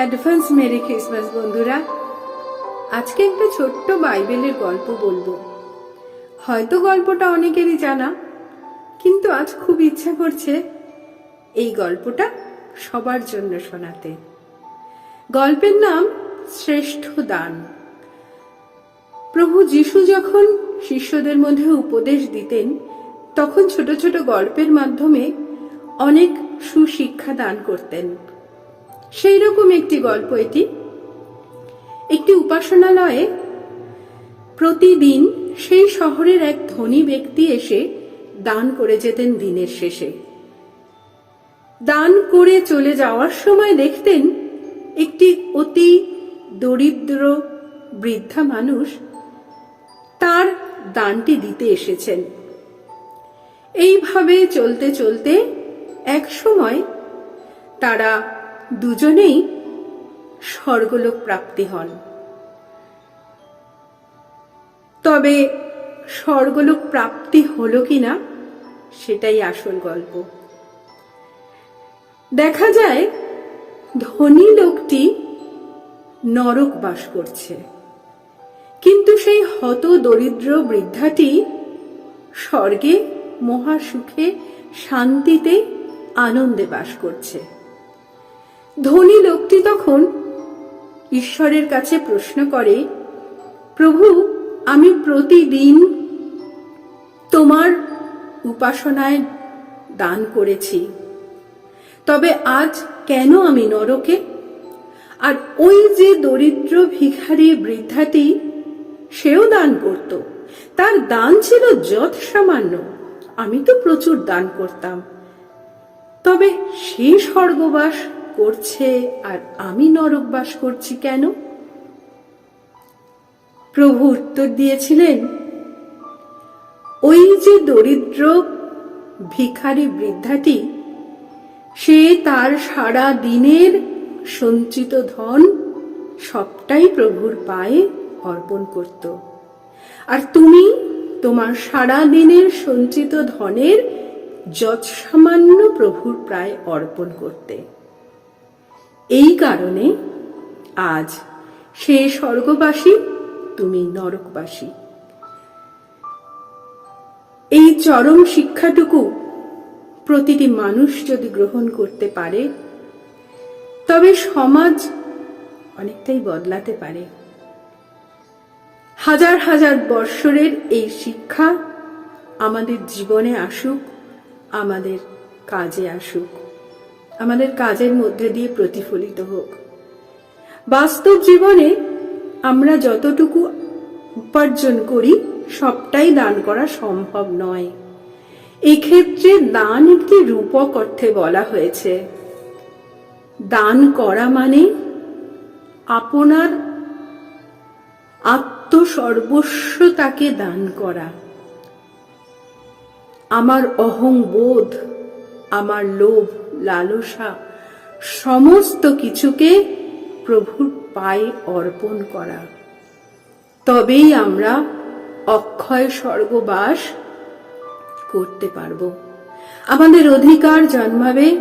Advance merry Christmas বন্ধুরা। আজকে একটা ছোট্ট বাইবেলের গল্প বলব। হয়তো গল্পটা অনেকেরই জানা, কিন্তু আজ খুব ইচ্ছা করছে এই গল্পটা সবার জন্য শোনাতে। গল্পের নাম শ্রেষ্ঠ দান। প্রভু যিশু যখন শিষ্যদের মধ্যে উপদেশ দিতেন, তখন ছোট ছোট গল্পের মাধ্যমে অনেক সুশিক্ষা দান করতেন। সেই রকম একটি গল্প এটি। একটি উপাসনালয়ে প্রতিদিন সেই শহরের এক ধনী ব্যক্তি এসে দান করে যেতেন দিনের শেষে। দান করে চলে যাওয়ার সময় দেখতেন একটি অতি দরিদ্র বৃদ্ধা মানুষ তার দানটি দিতে এসেছেন। এইভাবে চলতে চলতে এক সময় তারা দুজনেই স্বর্গলোক প্রাপ্তি হন। তবে স্বর্গলোক প্রাপ্তি হলো কিনা সেটাই আসল গল্প। দেখা যায় ধনী লোকটি নরক বাস করছে, কিন্তু সেই হত দরিদ্র বৃদ্ধাটি স্বর্গে মহাসুখে শান্তিতে আনন্দে বাস করছে। ধনী লোকটি তখন ঈশ্বরের কাছে প্রশ্ন করে, প্রভু, আমি প্রতিদিন তোমার উপাসনায় দান করেছি। তবে আজ কেন আমি নরকে? আর ওই যে দরিদ্র ভিখারি বৃদ্ধাটি, সেও দান করত। তার দান ছিল যৎ সামান্য আমি তো প্রচুর দান করতাম। তবে সে স্বর্গবাস করছে আর আমি নরকবাস করছি কেন? প্রভু উত্তর দিয়েছিলেন, ওই যে দরিদ্র ভিখারি বৃদ্ধাটি, সে তার সারা দিনের সঞ্চিত ধন সবটাই প্রভুর পায়ে অর্পণ করত। আর তুমি তোমার সারা দিনের সঞ্চিত ধনের যৎসামান্য প্রভুর প্রায় অর্পণ করতে। এই কারণে আজ সে স্বর্গবাসী, তুমি নরকবাসী। এই চরম শিক্ষাটুকু প্রতিটি মানুষ যদি গ্রহণ করতে পারে, তবে সমাজ অনেকটাই বদলাতে পারে। হাজার হাজার বৎসরের এই শিক্ষা আমাদের জীবনে আসুক, আমাদের কাজে আসুক। আমাদের কাজের মধ্যে দিয়ে প্রতিফলিত হোক। বাস্তব জীবনে আমরা যতটুকু উপার্জন করি, সবটাই দান করা সম্ভব নয়। এক্ষেত্রে দান একটি রূপক অর্থে বলা হয়েছে। দান করা মানে আপনার আত্মসর্বস্ব তাকে দান করা। আমার অহংবোধ, আমার লোভ লালসা, সমস্ত কিছুকে প্রভুর পায়ে অর্পণ করা। তবেই আমরা অক্ষয় স্বর্গবাস করতে পারব। আমাদের অধিকার জন্মাবে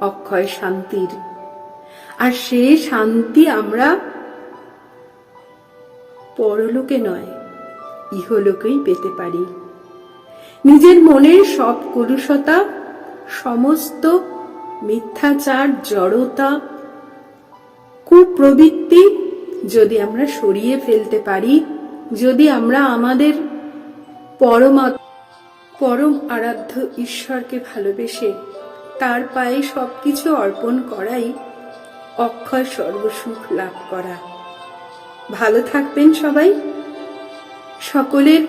অক্ষয় শান্তির। আর সে শান্তি আমরা পরলোকে নয়, ইহলোকেই পেতে পারি। নিজের মনের সব কলুষতা সমস্ত মিথ্যাচার, জড়তা, কুপ্রবৃত্তি যদি আমরা সরিয়ে ফেলতে পারি, যদি আমরা আমাদের পরমা, পরম আরাধ্য ঈশ্বরকে ভালোবেসে তার পায়ে সবকিছু অর্পণ করাই অক্ষয় সর্বসুখ লাভ করা। ভালো থাকবেন সবাই। সকলের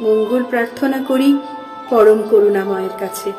মঙ্গল প্রার্থনা করি পরম করুণাময়ের কাছে।